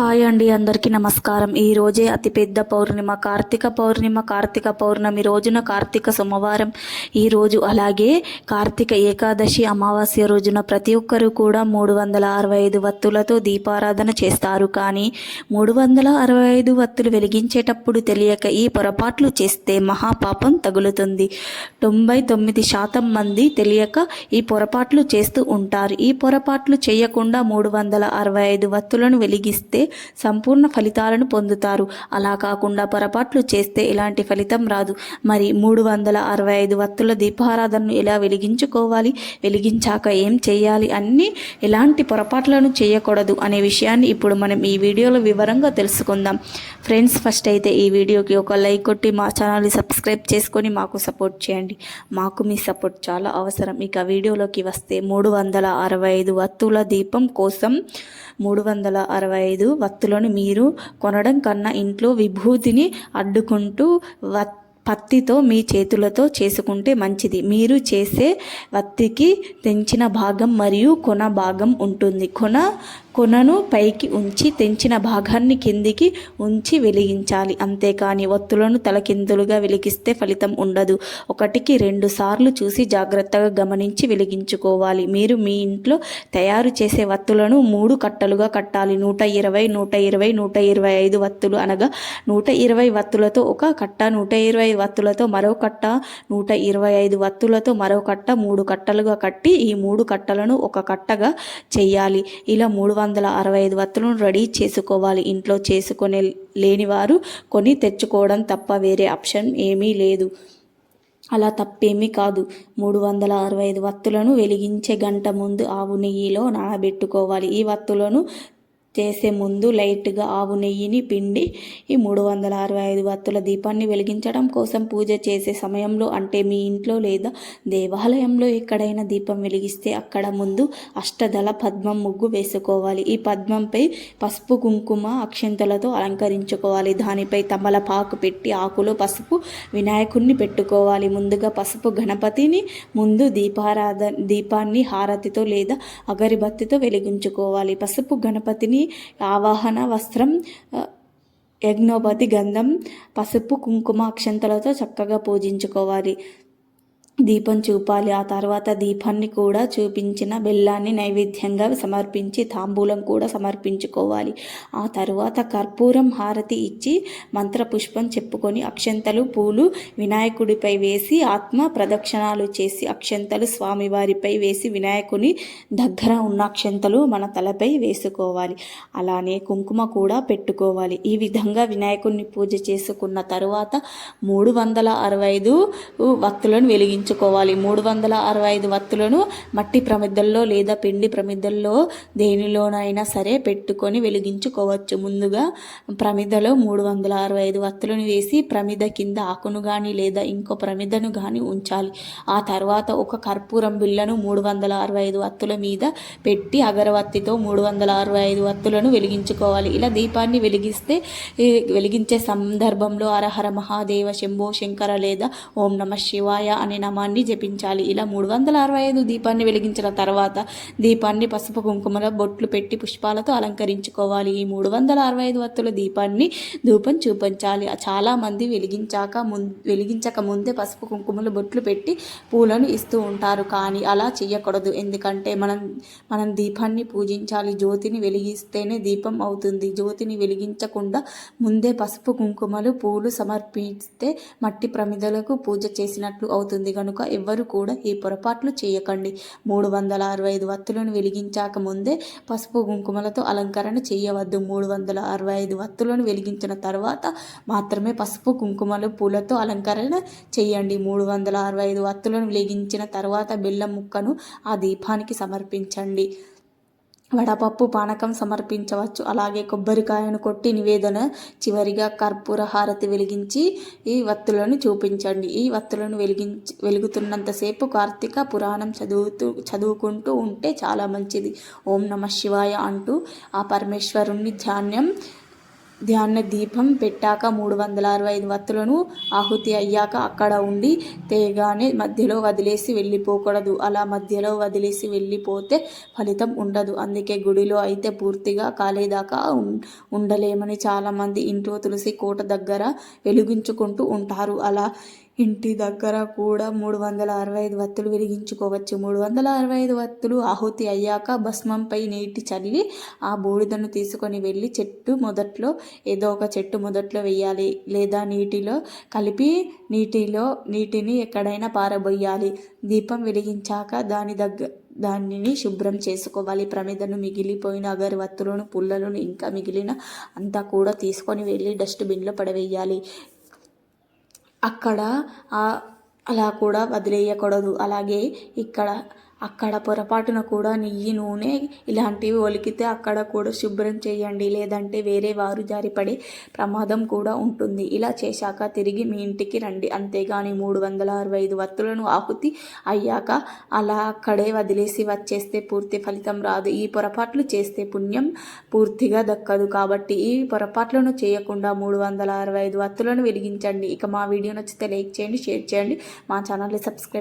Hi అండి అందరికీ నమస్కారం. ఈ రోజే అతిపెద్ద పౌర్ణిమ కార్తీక పౌర్ణిమ కార్తీక పౌర్ణమి రోజున కార్తీక సోమవారం. ఈ రోజు అలాగే కార్తీక ఏకాదశి అమావాస్య రోజున ప్రతి ఒక్కరూ కూడా మూడు వందల అరవై ఐదు వత్తులతో దీపారాధన చేస్తారు. కానీ మూడు వందల అరవై ఐదు వత్తులు వెలిగించేటప్పుడు తెలియక ఈ పొరపాట్లు చేస్తే మహాపాపం తగులుతుంది. తొంభై తొమ్మిది శాతం మంది తెలియక ఈ పొరపాట్లు చేస్తూ ఉంటారు. ఈ పొరపాట్లు చేయకుండా మూడు వందల అరవై ఐదు వత్తులను వెలిగిస్తే సంపూర్ణ ఫలితాలను పొందుతారు. అలా కాకుండా పొరపాట్లు చేస్తే ఎలాంటి ఫలితం రాదు. మరి మూడు వందల అరవై ఐదు వత్తుల దీపారాధనను ఎలా వెలిగించుకోవాలి? వెలిగించాక ఏం చేయాలి? అన్ని ఎలాంటి పొరపాట్లను చేయకూడదు అనే విషయాన్ని ఇప్పుడు మనం ఈ వీడియోలో వివరంగా తెలుసుకుందాం. ఫ్రెండ్స్ ఫస్ట్ అయితే ఈ వీడియోకి ఒక లైక్ కొట్టి మా ఛానల్ని సబ్స్క్రైబ్ చేసుకొని మాకు సపోర్ట్ చేయండి. మాకు మీ సపోర్ట్ చాలా అవసరం. ఇక వీడియోలోకి వస్తే మూడు వందల అరవై ఐదు వత్తుల దీపం కోసం మూడు వందల అరవై ఐదు వత్తులను మీరు కొనడం కన్నా ఇంట్లో విభూతిని అడ్డుకుంటూ వత్ పత్తితో మీ చేతులతో చేసుకుంటే మంచిది. మీరు చేసే వత్తికి తెంచిన భాగం మరియు కొన భాగం ఉంటుంది. కొన కొనను పైకి ఉంచి తెంచిన భాగాన్ని కిందికి ఉంచి వెలిగించాలి. అంతేకాని ఒత్తులను తలకిందులుగా వెలిగిస్తే ఫలితం ఉండదు. ఒకటికి రెండు సార్లు చూసి జాగ్రత్తగా గమనించి వెలిగించుకోవాలి. మీరు మీ ఇంట్లో తయారు చేసే వత్తులను మూడు కట్టలుగా కట్టాలి. నూట ఇరవై నూట ఇరవై నూట ఇరవై ఐదు వత్తులు అనగా నూట ఇరవై వత్తులతో ఒక కట్ట నూట ఇరవై వత్తులతో మరో కట్ట నూట ఇరవై ఐదు వత్తులతో మరో కట్ట మూడు కట్టలుగా కట్టి ఈ మూడు కట్టలను ఒక కట్టగా చేయాలి ఇలా మూడు వందల వందల అరవై ఐదు వత్తులను రెడీ చేసుకోవాలి. ఇంట్లో చేసుకునే లేనివారు కొని తెచ్చుకోవడం తప్ప వేరే ఆప్షన్ ఏమీ లేదు. అలా తప్పేమీ కాదు. మూడు వందల అరవై ఐదు వత్తులను వెలిగించే గంట ముందు ఆవు నెయ్యిలో నానబెట్టుకోవాలి. ఈ వత్తులను చేసే ముందు లైట్గా ఆవు నెయ్యిని పిండి ఈ మూడు వందల అరవై ఐదు వత్తుల దీపాన్ని వెలిగించడం కోసం పూజ చేసే సమయంలో అంటే మీ ఇంట్లో లేదా దేవాలయంలో ఎక్కడైనా దీపం వెలిగిస్తే అక్కడ ముందు అష్టదళ పద్మం ముగ్గు వేసుకోవాలి. ఈ పద్మంపై పసుపు కుంకుమ అక్షంతలతో అలంకరించుకోవాలి. దానిపై తమలపాకు పెట్టి ఆకులో పసుపు వినాయకుడిని పెట్టుకోవాలి. ముందుగా పసుపు గణపతిని ముందు దీపారాధ దీపాన్ని హారతితో లేదా అగరిబత్తితో వెలిగించుకోవాలి. పసుపు గణపతిని ఆవాహన వస్త్రం యజ్ఞోపతి గంధం పసుపు కుంకుమ అక్షంతలతో చక్కగా పూజించుకోవాలి. దీపం చూపాలి. ఆ తర్వాత దీపాన్ని కూడా చూపించిన బెల్లాన్ని నైవేద్యంగా సమర్పించి తాంబూలం కూడా సమర్పించుకోవాలి. ఆ తర్వాత కర్పూరం హారతి ఇచ్చి మంత్రపుష్పం చెప్పుకొని అక్షంతలు పూలు వినాయకుడిపై వేసి ఆత్మ ప్రదక్షిణాలు చేసి అక్షంతలు స్వామివారిపై వేసి వినాయకుని దగ్గర ఉన్న అక్షంతలు మన తలపై వేసుకోవాలి. అలానే కుంకుమ కూడా పెట్టుకోవాలి. ఈ విధంగా వినాయకుడిని పూజ చేసుకున్న తరువాత మూడు వందల అరవై ఐదు వత్తులను వెలిగించుకోవాలి మూడు వందల అరవై ఐదు వత్తులను మట్టి ప్రమిదల్లో లేదా పిండి ప్రమిదల్లో దేనిలోనైనా సరే పెట్టుకొని వెలిగించుకోవచ్చు. ముందుగా ప్రమిదలో మూడు వందల అరవై ఐదు వత్తులను వేసి ప్రమిద కింద ఆకును కానీ లేదా ఇంకో ప్రమిదను కానీ ఉంచాలి. ఆ తర్వాత ఒక కర్పూరం బిళ్ళను మూడు వందల అరవై ఐదు వత్తుల మీద పెట్టి అగరవత్తితో మూడు వందల అరవై ఐదు వత్తులను వెలిగించుకోవాలి. ఇలా దీపాన్ని వెలిగిస్తే వెలిగించే సందర్భంలో అరహర మహాదేవ శంభో శంకర లేదా ఓం నమ శివాయ అనే నామాన్ని జపించాలి. ఇలా మూడు వందల అరవై ఐదు దీపాన్ని వెలిగించిన తర్వాత దీపాన్ని పసుపు కుంకుమల బొట్లు పెట్టి పుష్పాలతో అలంకరించుకోవాలి. ఈ మూడు వందల అరవై ఐదు వత్తుల దీపాన్ని ధూపం చూపించాలి. చాలామంది వెలిగించాక ముం వెలిగించక ముందే పసుపు కుంకుమలు బొట్లు పెట్టి పూలను ఇస్తూ ఉంటారు. కానీ అలా చేయకూడదు ఎందుకంటే మనం మనం దీపాన్ని పూజించాలి. జ్యోతిని వెలిగిస్తేనే దీపం అవుతుంది. జ్యోతిని వెలిగించకుండా ముందే పసుపు కుంకుమలు పూలు సమర్పిస్తే మట్టి ప్రమిదలకు పూజ చేసినట్లు అవుతుంది. కనుక ఎవ్వరు కూడా ఈ పొరపాట్లు చేయకండి. మూడు వందల అరవై ఐదు వత్తులను వెలిగించాక ముందే పసుపు కుంకుమలతో అలంకరణ చేయవద్దు. మూడు వందల అరవై ఐదు వత్తులను వెలిగించిన తర్వాత మాత్రమే పసుపు కుంకుమలు పూలతో అలంకరణ చేయండి. మూడు వందల అరవై ఐదు వత్తులను వెలిగించిన తర్వాత బెల్లం ముక్కను ఆ దీపానికి సమర్పించండి. వడపప్పు పానకం సమర్పించవచ్చు. అలాగే కొబ్బరికాయను కొట్టి నివేదన చివరిగా కర్పూర హారతి వెలిగించి ఈ వత్తులను చూపించండి. ఈ వత్తులను వెలిగించి వెలుగుతున్నంతసేపు కార్తీక పురాణం చదువుతూ చదువుకుంటూ ఉంటే చాలా మంచిది. ఓం నమ శివాయ అంటూ ఆ పరమేశ్వరుణ్ణి ధ్యానం ధ్యాన దీపం పెట్టాక మూడు వందల అరవై ఐదు వత్తులను ఆహుతి అయ్యాక అక్కడ ఉండి తేగానే మధ్యలో వదిలేసి వెళ్ళిపోకూడదు. అలా మధ్యలో వదిలేసి వెళ్ళిపోతే ఫలితం ఉండదు. అందుకే గుడిలో అయితే పూర్తిగా కాలేదాకా ఉండలేమని చాలామంది ఇంట్లో తులసి కోట దగ్గర వెలిగించుకుంటూ ఉంటారు. అలా ఇంటి దగ్గర కూడా మూడు వందల అరవై ఐదు వత్తులు వెలిగించుకోవచ్చు. మూడు వందల అరవై ఐదు వత్తులు ఆహుతి అయ్యాక భస్మంపై నీటి చల్లి ఆ బూడిదను తీసుకొని వెళ్ళి చెట్టు మొదట్లో ఏదో ఒక చెట్టు మొదట్లో వేయాలి లేదా నీటిలో కలిపి నీటిలో నీటిని ఎక్కడైనా పారబోయాలి. దీపం వెలిగించాక దాని దగ్గర దానిని శుభ్రం చేసుకోవాలి. ప్రమిదను మిగిలిపోయిన అగరవత్తులను పుల్లలను ఇంకా మిగిలిన అంతా కూడా తీసుకొని వెళ్ళి డస్ట్బిన్లో పడవేయాలి. అక్కడ అలా కూడా వదిలేయకూడదు. అలాగే ఇక్కడ అక్కడ పొరపాటున కూడా నెయ్యి నూనె ఇలాంటివి ఒలికితే అక్కడ కూడా శుభ్రం చేయండి. లేదంటే వేరే వారు జారిపడే ప్రమాదం కూడా ఉంటుంది. ఇలా చేశాక తిరిగి మీ ఇంటికి రండి. అంతేగాని మూడు వందల అరవై ఐదు వత్తులను ఆకుతి అయ్యాక అలా అక్కడే వదిలేసి వచ్చేస్తే పూర్తి ఫలితం రాదు. ఈ పొరపాట్లు చేస్తే పుణ్యం పూర్తిగా దక్కదు. కాబట్టి ఈ పొరపాట్లను చేయకుండా మూడు వందల అరవై ఐదు వత్తులను వెలిగించండి. ఇక మా వీడియో నచ్చితే లైక్ చేయండి షేర్ చేయండి. మా ఛానల్ని సబ్స్క్రైబ్